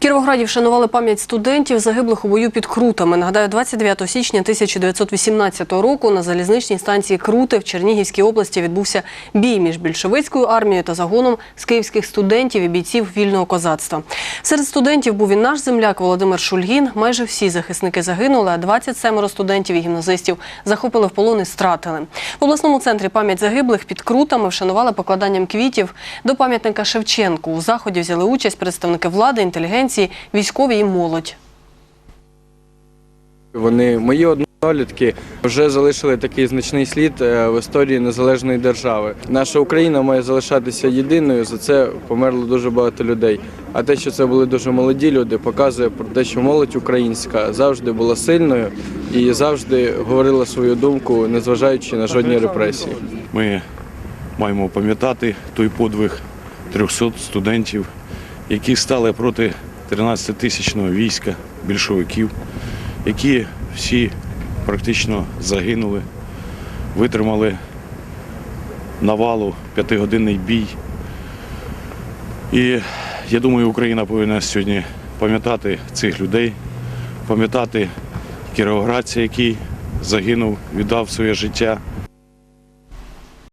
Кіровограді вшанували пам'ять студентів, загиблих у бою під Крутами. Нагадаю, 29 січня 1918 року на залізничній станції Крути в Чернігівській області відбувся бій між більшовицькою армією та загоном з київських студентів і бійців вільного козацтва. Серед студентів був і наш земляк Володимир Шульгін. Майже всі захисники загинули, а 27 студентів і гімназистів захопили в полон і стратили. В обласному центрі пам'ять загиблих під Крутами вшанували покладанням квітів до пам'ятника Шевченку. У заході взяли участь представники влади, інтелігенції, військові і молодь. Вони мої однолітки вже залишили такий значний слід е, в історії незалежної держави. Наша Україна має залишатися єдиною. За це померло дуже багато людей. А те, що це були дуже молоді люди, показує про те, що молодь українська завжди була сильною і завжди говорила свою думку, незважаючи на жодні репресії. Ми маємо пам'ятати той подвиг 300 студентів, які стали проти 13-тисячного війська більшовиків, які всі практично загинули, витримали навалу, п'ятигодинний бій. І я думаю, Україна повинна сьогодні пам'ятати цих людей, пам'ятати кіровоградця, який загинув, віддав своє життя